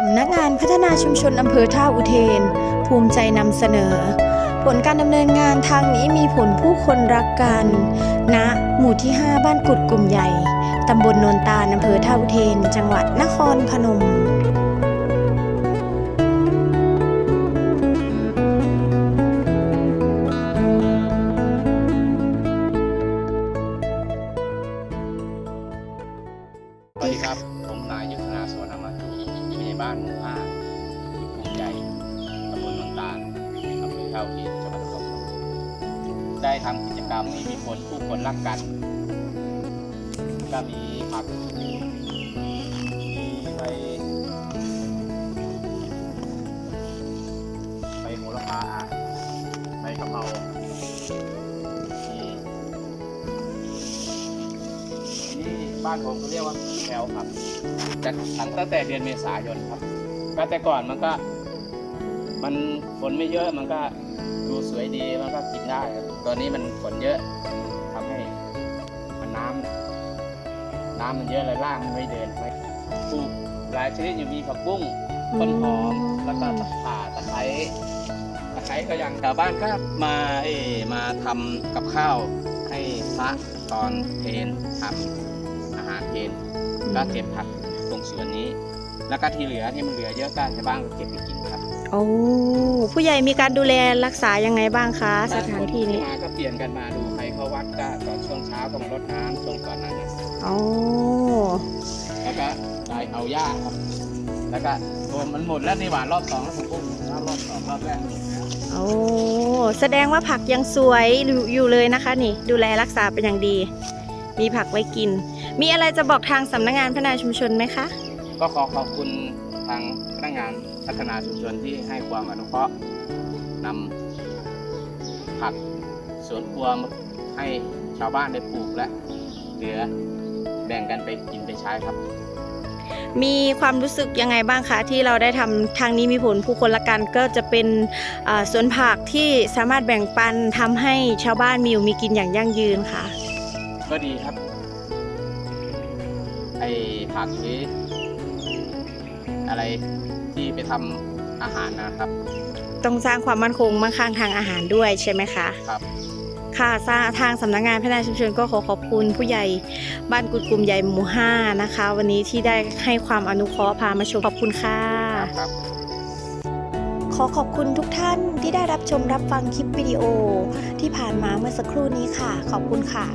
สำนักงานพัฒนาชุมชนอำเภอท่าอุเทน ภูมิใจนำเสนอ ผลการดำเนินงานทางนี้มีผลผู้คนรักกันณหมู่ที่ 5 บ้านกุดกลุ่มใหญ่ ตำบลโนนตาลอำเภอท่าอุเทน จังหวัดนครพนมสวัสดีครับ ผมนายยุทธ บ้านหมู่ห้าภูใจตำบลนนตาลอำเภอเท่าที่จังหวัดนครปฐมได้ทำกิจกรรมนี้มีคนผู้คนรักกัน ก็มีผัก บ้านผมเขาเรียกว่าแคลครับจะตั้งตั้งแต่เดือนเมษายนครับ ก็แต่ก่อนมันก็ มันฝนไม่เยอะมันก็ดูสวยดีมันก็กินได้ครับตอนนี้มันฝนเยอะทำให้มันน้ำน้ำมันเยอะเลยล่างมันไม่เดินไม่ปลูกหลายชนิดอยู่มีผักบุ้งต้นหอมแล้วก็ตะข่าตะไคร้ตะไคร้ก็ยังชาวบ้านก็มาเอ่อมาทำกับข้าวให้พระตอนเพลทำ เพลก็เก็บผักตรงส่วนนี้ แล้วก็ที่เหลือที่มันเหลือเยอะก็ชาวบ้านก็เก็บไปกินครับโอ้ผู้ใหญ่มีการดูแลรักษายังไงบ้างคะสถานที่นี้มาก็เปลี่ยนกันมาดูใครเข้าวัดก็ตอนช่วงเช้าก็มารดน้ำช่วงก่อนนั้นเนี่ยโอ้แล้วก็ได้เอาหญ้าครับแล้วก็ตัวมันหมดแล้วในหวานรอบสองแล้วผมปุ้มแล้วรอบสองรอบแรกหมดแล้วโอ้แสดงว่าผักยังสวยอยู่อยู่เลยนะคะ นี่ ดูแลรักษาเป็นอย่างดี มีผักไว้กิน มีอะไรจะบอกทางสำนักงานพัฒนาชุมชนไหมคะ ก็ขอขอบคุณทางพนักงานพัฒนาชุมชนที่ให้ความอนุเคราะห์นำผักสวนครัวมาให้ชาวบ้านได้ปลูกและเหลือแบ่งกันไปกินไปใช้ครับ มีความรู้สึกยังไงบ้างคะ ที่เราได้ทำทางนี้มีผลผู้คนละกันก็จะเป็นอ่าสวนผักที่สามารถแบ่งปันทำให้ชาวบ้านมีอยู่มีกินอย่างยั่งยืนค่ะ ก็ดีครับ ไอผักหรืออะไรที่ไปทำอาหารนะครับ ต้องสร้างความมั่นคงมั่งคั่งทางอาหารด้วยใช่ไหมคะครับค่ะสร้างทางสำนักงานพัฒนาชุมชนก็ขอขอบคุณผู้ใหญ่บ้านกุดกลุ่มใหญ่หมู่ห้านะคะ วันนี้ที่ได้ให้ความอนุเคราะห์พามาชมขอบคุณค่ะครับขอขอบคุณทุกท่านที่ได้รับชมรับฟังคลิปวิดีโอที่ผ่านมาเมื่อสักครู่นี้ค่ะ ขอบคุณค่ะ